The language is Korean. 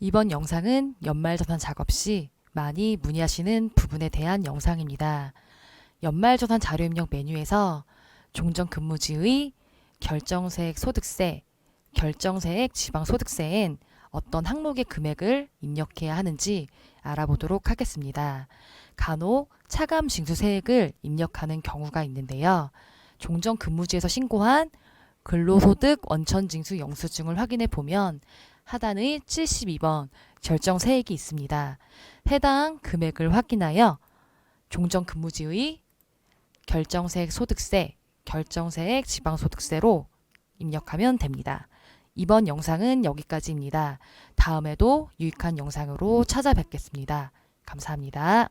이번 영상은 연말정산 작업 시 많이 문의하시는 부분에 대한 영상입니다. 연말정산 자료 입력 메뉴에서 종전 근무지의 결정세액 소득세, 결정세액 지방소득세엔 어떤 항목의 금액을 입력해야 하는지 알아보도록 하겠습니다. 간혹 차감 징수세액을 입력하는 경우가 있는데요. 종전 근무지에서 신고한 근로소득 원천징수 영수증을 확인해 보면 하단의 72번 결정 세액이 있습니다. 해당 금액을 확인하여 종전 근무지의 결정세액 소득세, 결정세액 지방소득세로 입력하면 됩니다. 이번 영상은 여기까지입니다. 다음에도 유익한 영상으로 찾아뵙겠습니다. 감사합니다.